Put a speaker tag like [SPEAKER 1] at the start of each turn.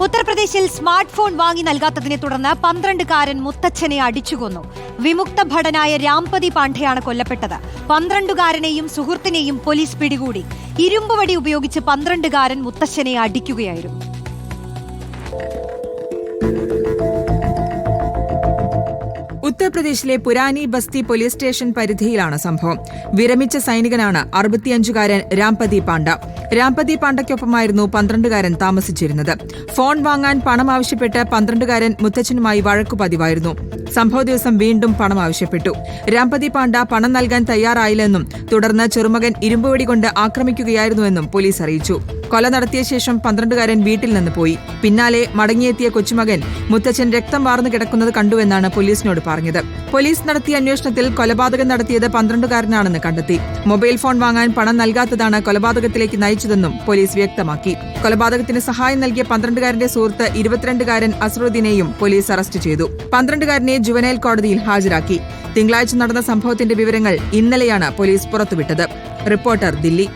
[SPEAKER 1] ഉത്തർപ്രദേശിൽ smart phone വാങ്ങി നൽകാത്തതിനെ തുടർന്ന് പന്ത്രണ്ടുകാരൻ മുത്തച്ഛനെ അടിച്ചുകൊന്നു. വിമുക്ത ഭടനായ രാംപതി പാണ്ഡെയാണ് കൊല്ലപ്പെട്ടത്. പന്ത്രണ്ടുകാരനെയും സുഹൃത്തിനെയും പോലീസ് പിടികൂടി. ഇരുമ്പുവടി ഉപയോഗിച്ച് പന്ത്രണ്ടുകാരൻ മുത്തച്ഛനെ അടിക്കുകയായിരുന്നു.
[SPEAKER 2] ഉത്തർപ്രദേശിലെ പുരാനി ബസ്തി പോലീസ് സ്റ്റേഷൻ പരിധിയിലാണ് സംഭവം. വിരമിച്ച സൈനികനാണ് അറുപത്തിയഞ്ചുകാരൻ രാംപതി പാണ്ഡ. രാംപതി പാണ്ഡയ്ക്കൊപ്പമായിരുന്നു പന്ത്രണ്ടുകാരൻ താമസിച്ചിരുന്നത്. ഫോൺ വാങ്ങാൻ പണം ആവശ്യപ്പെട്ട് പന്ത്രണ്ടുകാരൻ മുത്തച്ഛനുമായി വഴക്കു പതിവായിരുന്നു. സംഭവ ദിവസം വീണ്ടും പണം ആവശ്യപ്പെട്ടു. രാംപതി പാണ്ഡ പണം നൽകാൻ തയ്യാറായില്ലെന്നും തുടർന്ന് ചെറുമകൻ ഇരുമ്പുവടി കൊണ്ട് ആക്രമിക്കുകയായിരുന്നുവെന്നും പോലീസ് അറിയിച്ചു. കൊല നടത്തിയ ശേഷം പന്ത്രണ്ടുകാരൻ വീട്ടിൽ നിന്ന് പോയി. പിന്നാലെ മടങ്ങിയെത്തിയ കൊച്ചുമകൻ മുത്തച്ഛൻ രക്തം വാർന്നു കിടക്കുന്നത് കണ്ടുവെന്നാണ് പോലീസിനോട് പറഞ്ഞത്. പോലീസ് നടത്തിയ അന്വേഷണത്തിൽ കൊലപാതകം നടത്തിയത് പന്ത്രണ്ടുകാരനാണെന്ന് കണ്ടെത്തി. മൊബൈൽ ഫോൺ വാങ്ങാൻ പണം നൽകാത്തതാണ് കൊലപാതകത്തിലേക്ക് നയിച്ചതെന്നും പോലീസ് വ്യക്തമാക്കി. കൊലപാതകത്തിന് സഹായം നൽകിയ പന്ത്രണ്ടുകാരന്റെ സുഹൃത്ത് ഇരുപത്തിരണ്ടുകാരൻ അസറുദ്ദീനെയും പോലീസ് അറസ്റ്റ് ചെയ്തു. പന്ത്രണ്ടുകാരനെ ജുവനൈൽ കോടതിയിൽ ഹാജരാക്കി. തിങ്കളാഴ്ച നടന്ന സംഭവത്തിന്റെ വിവരങ്ങൾ ഇന്നലെയാണ് പോലീസ് പുറത്തുവിട്ടത്. റിപ്പോർട്ടർ ദില്ലി.